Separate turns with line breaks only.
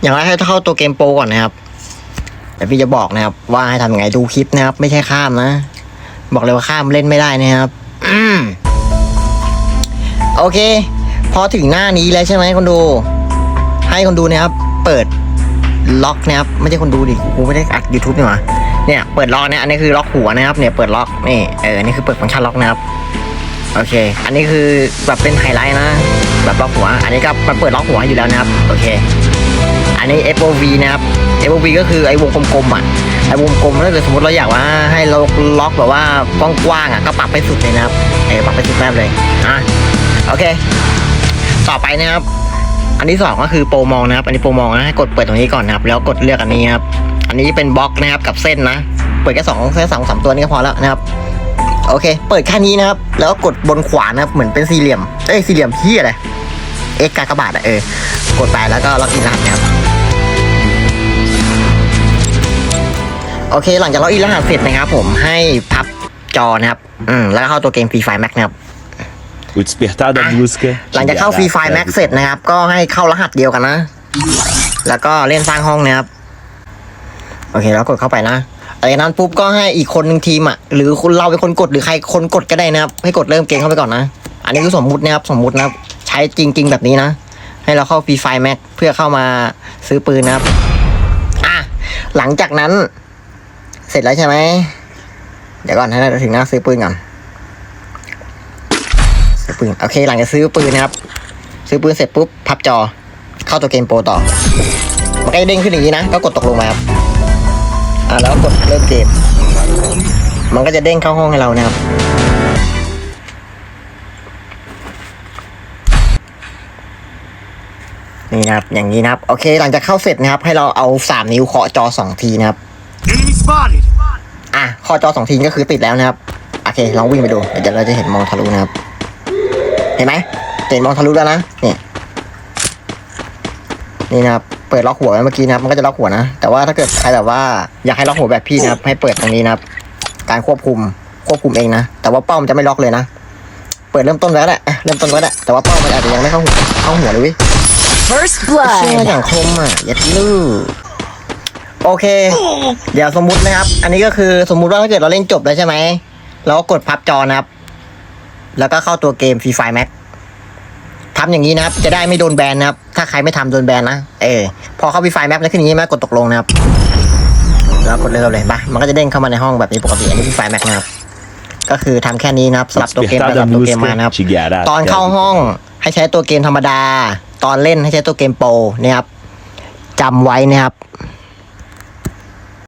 อย่างแรกให้เข้าตัวเกมโปรก่อนนะครับเดี๋ยวพี่จะบอกนะครับ ว่าให้ทำยังไงดูคลิปนะครับ ไม่ใช่ข้ามนะ บอกเลยว่าข้ามเล่นไม่ได้นะครับอืมโอเค พอถึงหน้านี้แล้วใช่ไหมคนดู ให้คนดูนะครับ เปิดล็อกนะครับ ไม่ใช่คนดูดิกูไม่ได้อัด YouTube นี่หว่าเนี่ยเปิดล็อกเนี่ยอันนี้คือล็อกหัวนะครับ เนี่ยเปิดล็อกนี่เอออันนี้คือเปิดฟังก์ชันล็อกนะครับโอเค อันนี้คือแบบเป็นไฮไลท์นะแบบล็อกหัว อันนี้ก็มันเปิดล็อกหัวอยู่แล้วนะครับ โอเค อันนี้ FOV นะครับ FOV ก็คือไอ้วงกลมๆอะไอ้วงกลมถ้าเกิดสมมติเราอยากว่าให้เราล็อกแบบว่ากว้างๆอะก็ปรับไปสุดเลยนะครับเออปรับไปสุดแม่เลยอะโอเค ต่อไปนะครับ อันที่สองก็คือโปรมองนะครับ อันนี้โปรมองนะให้กดเปิดตรงนี้ก่อนนะครับ แล้วกดเลือกอันนี้ครับอันนี้เป็นบล็อกนะครับกับเส้นนะ เปิดแค่สองแค่สองสามตัวนี้ก็พอแล้วนะครับโอเค เปิดแค่นี้นะครับ แล้วก็กดบนขวานะครับ เหมือนเป็นสี่เหลี่ยม เอ้ย สี่เหลี่ยมที่อะไร เอ็กกากบาทอะเออ กดไปแล้วก็ล็อกอินรหัสนะครับ โอเค หลังจากล็อกอินรหัสเสร็จนะครับผมให้พับจอนะครับอืมแล้วก็เข้าตัวเกมฟรีไฟแม็กนะครับ
O despertar da música.
หลังจากเข้าฟรีไฟแม็กเสร็จนะครับ ก็ให้เข้ารหัสเดียวกันนะ แล้วก็เล่นสร้างห้องนะครับ โอเคแล้วกดเข้าไปนะหลังจากนั้นปุ๊บก็ให้อีกคนหนึ่งทีมอะ หรือคุณเราเป็นคนกดหรือใครคนกดก็ได้นะครับ ให้กดเริ่มเกมเข้าไปก่อนนะ อันนี้คือสมมุตินะครับ สมมุตินะครับ ใช้จริง ๆ แบบนี้นะ ให้เราเข้าฟรีไฟแม็กเพื่อเข้ามาซื้อปืนนะครับ อะ หลังจากนั้น เสร็จแล้วใช่ไหม เดี๋ยวก่อนให้เราถึงหน้าซื้อปืนก่อน ซื้อปืน โอเค หลังจากซื้อปืนนะครับ ซื้อปืนเสร็จปุ๊บ พับจอ เข้าตัวเกมโปรต่อ มันก็จะเด้งขึ้นอย่างนี้นะ ก็กดตกลงมาครับ อ่าแล้วกดเริ่มเกม มันก็จะเด้งเข้าห้องให้เรานะครับนี่นะครับ อย่างนี้นะครับ โอเค หลังจากเข้าเสร็จนะครับ ให้เราเอาสามนิ้วเคาะจอสองทีนะครับ อะเคอจอสองทีก็คือติดแล้วนะครับ โอเคลองวิ่งไปดู เดี๋ยวเราจะเห็นมองทะลุนะครับ เห็นไหมเห็นมองทะลุแล้วนะนี่นี่นะครับ เปิดล็อกหัวไว้เมื่อกี้นะครับ มันก็จะล็อกหัวนะ แต่ว่าถ้าเกิดใครแบบว่าอยากให้ล็อกหัวแบบพี่นะครับ ให้เปิดตรงนี้นะครับ การควบคุม ควบคุมเองนะ แต่ว่าเป้ามันจะไม่ล็อกเลยนะ เปิดเริ่มต้นไว้ก็ได้อะเริ่มต้นไว้ก็ได้แต่ว่าเป้ามันอาจจะยังไม่เข้าหัวเข้าหัวเลยเวิ
First
เชื่อ
blood.
อย่างคมอะอย่าลื้อ โอเค เดี๋ยวสมมุตินะครับ อันนี้ก็คือสมมุติว่าถ้าเกิดเราเล่นจบแล้วใช่ไหมเราก็กดพับจอนะครับ แล้วก็เข้าตัวเกมฟรีไฟแม็กทำอย่างนี้นะครับ จะได้ไม่โดนแบนนะครับ ถ้าใครไม่ทำโดนแบนนะ เออ พอเข้าฟรีไฟแม็กแล้วขึ้นอย่างนี้ไหมกดตกลงนะครับ แล้วกดเริ่มเลยมามันก็จะเด้งเข้ามาในห้องแบบนี้ปกติ อันนี้ฟรีไฟแม็กนะครับ ก็คือทำแค่นี้นะครับส
O
ลับตัวเกมไป
despertar
ส
da
ลับตัวเกมมา
música
นะครับ
te guiará
ตอน
até
เข้า
a
ห้องให้ใช้ตัวเกมธรรมดา ตอนเล่นให้ใช้ตัวเกมโปรนะครับจำไว้นะครับ